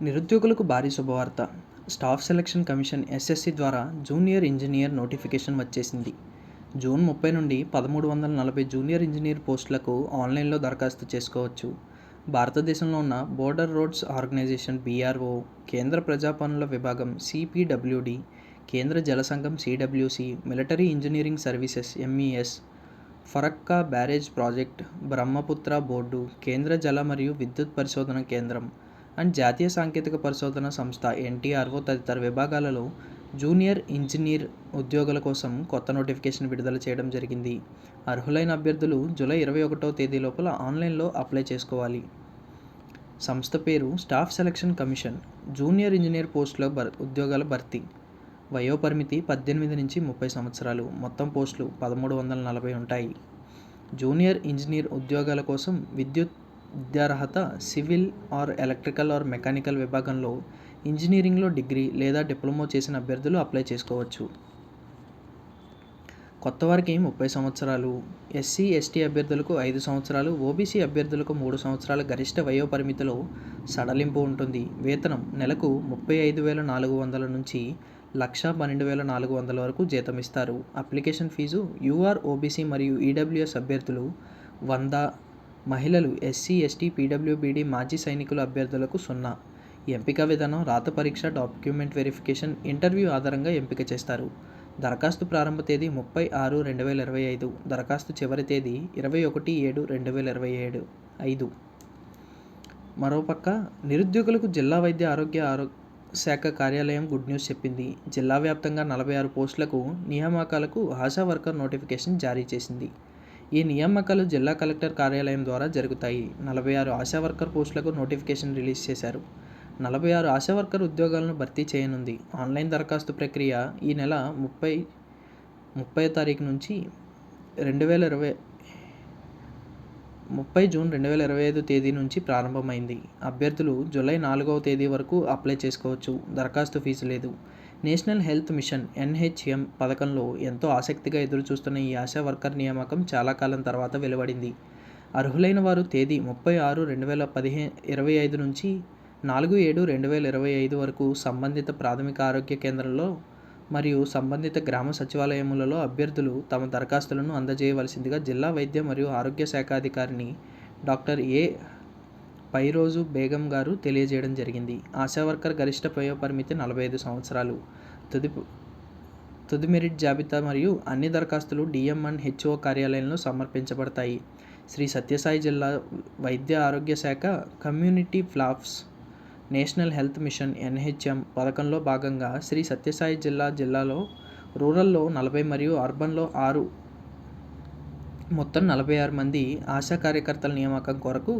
నిరుద్యోగులకు భారీ శుభవార్త. స్టాఫ్ సెలక్షన్ కమిషన్ ఎస్ఎస్సి ద్వారా జూనియర్ ఇంజనీర్ నోటిఫికేషన్ వచ్చేసింది. జూన్ ముప్పై నుండి పదమూడు వందల నలభై జూనియర్ ఇంజనీర్ పోస్టులకు ఆన్లైన్లో దరఖాస్తు చేసుకోవచ్చు. భారతదేశంలో ఉన్న బోర్డర్ రోడ్స్ ఆర్గనైజేషన్ బీఆర్ఓ కేంద్ర ప్రజా పనుల విభాగం సిపిడబ్ల్యూడి కేంద్ర జల సంఘం CWC military engineering services MES Farakka barrage project Brahmaputra board కేంద్ర జల మరియు విద్యుత్ పరిశోధన కేంద్రం అండ్ జాతీయ సాంకేతిక పరిశోధన సంస్థ ఎన్టీఆర్ఓ తదితర విభాగాలలో జూనియర్ ఇంజనీర్ ఉద్యోగుల కోసం కొత్త నోటిఫికేషన్ విడుదల చేయడం జరిగింది. అర్హులైన అభ్యర్థులు జూలై ఇరవై ఒకటో తేదీ లోపల ఆన్లైన్లో అప్లై చేసుకోవాలి. సంస్థ పేరు staff selection commission junior engineer పోస్టుల భర్ ఉద్యోగాల భర్తీ వయోపరిమితి పద్దెనిమిది నుంచి ముప్పై సంవత్సరాలు మొత్తం పోస్టులు పదమూడు వందల నలభై ఉంటాయి. జూనియర్ ఇంజనీర్ ఉద్యోగాల కోసం విద్యుత్ విద్యార్హత civil or electrical or mechanical విభాగంలో ఇంజనీరింగ్లో డిగ్రీ లేదా డిప్లొమా చేసిన అభ్యర్థులు అప్లై చేసుకోవచ్చు. కొత్త వారికి ముప్పై సంవత్సరాలు ఎస్సీ ఎస్టీ అభ్యర్థులకు ఐదు సంవత్సరాలు ఓబీసీ అభ్యర్థులకు మూడు సంవత్సరాల గరిష్ట వయో పరిమితిలో సడలింపు ఉంటుంది. వేతనం నెలకు ముప్పై ఐదు వేల నాలుగు వందల నుంచి లక్ష పన్నెండు వేల నాలుగు వందల వరకు జీతం ఇస్తారు. అప్లికేషన్ ఫీజు యూఆర్ ఓబీసీ మరియు ఈడబ్ల్యూఎస్ అభ్యర్థులు వంద మహిళలు ఎస్సీ ఎస్టీ పీడబ్ల్యూబీడీ మాజీ సైనికుల అభ్యర్థులకు సున్నా. ఎంపిక విధానం రాత పరీక్ష డాక్యుమెంట్ వెరిఫికేషన్ ఇంటర్వ్యూ ఆధారంగా ఎంపిక చేస్తారు. దరఖాస్తు ప్రారంభ తేదీ ముప్పై ఆరు రెండు వేల ఇరవై ఐదు. దరఖాస్తు చివరి తేదీ ఇరవై ఒకటి ఏడు రెండు వేల ఇరవై ఏడు. ఐదు. మరోపక్క నిరుద్యోగులకు జిల్లా వైద్య ఆరోగ్య ఆరో శాఖ కార్యాలయం గుడ్ న్యూస్ చెప్పింది. జిల్లా వ్యాప్తంగా నలభై ఆరు పోస్టులకు నియామకాలకు ఆశా వర్కర్ నోటిఫికేషన్ జారీ చేసింది. ఈ నియామకాలు జిల్లా కలెక్టర్ కార్యాలయం ద్వారా జరుగుతాయి. నలభై ఆరు ఆశా వర్కర్ పోస్టులకు నోటిఫికేషన్ రిలీజ్ చేశారు. నలభై ఆరు ఆశా వర్కర్ ఉద్యోగాలను భర్తీ చేయనుంది. ఆన్లైన్ దరఖాస్తు ప్రక్రియ ఈ నెల ముప్పై ముప్పై తారీఖు నుంచి రెండు వేల ఇరవై ముప్పై జూన్ రెండు వేల ఇరవై ఐదు తేదీ నుంచి ప్రారంభమైంది. అభ్యర్థులు జూలై నాలుగవ తేదీ వరకు అప్లై చేసుకోవచ్చు. దరఖాస్తు ఫీజు లేదు. నేషనల్ హెల్త్ మిషన్ ఎన్హెచ్ఎం పథకంలో ఎంతో ఆసక్తిగా ఎదురుచూస్తున్న ఈ ఆశా వర్కర్ నియామకం చాలా కాలం తర్వాత వెలువడింది. అర్హులైన వారు తేదీ ముప్పై ఆరు రెండు వేల పదిహే ఇరవై ఐదు నుంచి నాలుగు ఏడు రెండు వేల ఇరవై ఐదు వరకు సంబంధిత ప్రాథమిక ఆరోగ్య కేంద్రంలో మరియు సంబంధిత గ్రామ సచివాలయములలో అభ్యర్థులు తమ దరఖాస్తులను అందజేయవలసిందిగా జిల్లా వైద్య మరియు ఆరోగ్య శాఖాధికారిని డాక్టర్ ఏ పై రోజు బేగం గారు తెలియజేయడం జరిగింది. ఆశా వర్కర్ గరిష్ట వయో పరిమితి నలభై ఐదు సంవత్సరాలు. తుది తుది మెరిట్ జాబితా మరియు అన్ని దరఖాస్తులు డిఎంఎన్ హెచ్ఓ కార్యాలయంలో సమర్పించబడతాయి. శ్రీ సత్యసాయి జిల్లా వైద్య ఆరోగ్య శాఖ కమ్యూనిటీ ఫ్లాప్స్ నేషనల్ హెల్త్ మిషన్ ఎన్హెచ్ఎం పథకంలో భాగంగా శ్రీ సత్యసాయి జిల్లా జిల్లాలో రూరల్లో నలభై మరియు అర్బన్లో ఆరు మొత్తం నలభై ఆరు మంది ఆశా కార్యకర్తల నియామకం కొరకు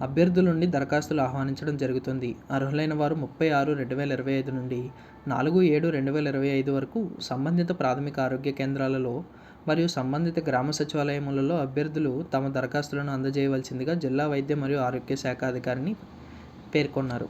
అభ్యర్థుల నుండి దరఖాస్తులు ఆహ్వానించడం జరుగుతుంది. అర్హులైన వారు ముప్పై ఆరు రెండు వేల ఇరవై ఐదు నుండి నాలుగు ఏడు రెండు వేల ఇరవై ఐదు వరకు సంబంధిత ప్రాథమిక ఆరోగ్య కేంద్రాలలో మరియు సంబంధిత గ్రామ సచివాలయములలో అభ్యర్థులు తమ దరఖాస్తులను అందజేయవలసిందిగా జిల్లా వైద్య మరియు ఆరోగ్య శాఖ అధికారిని పేర్కొన్నారు.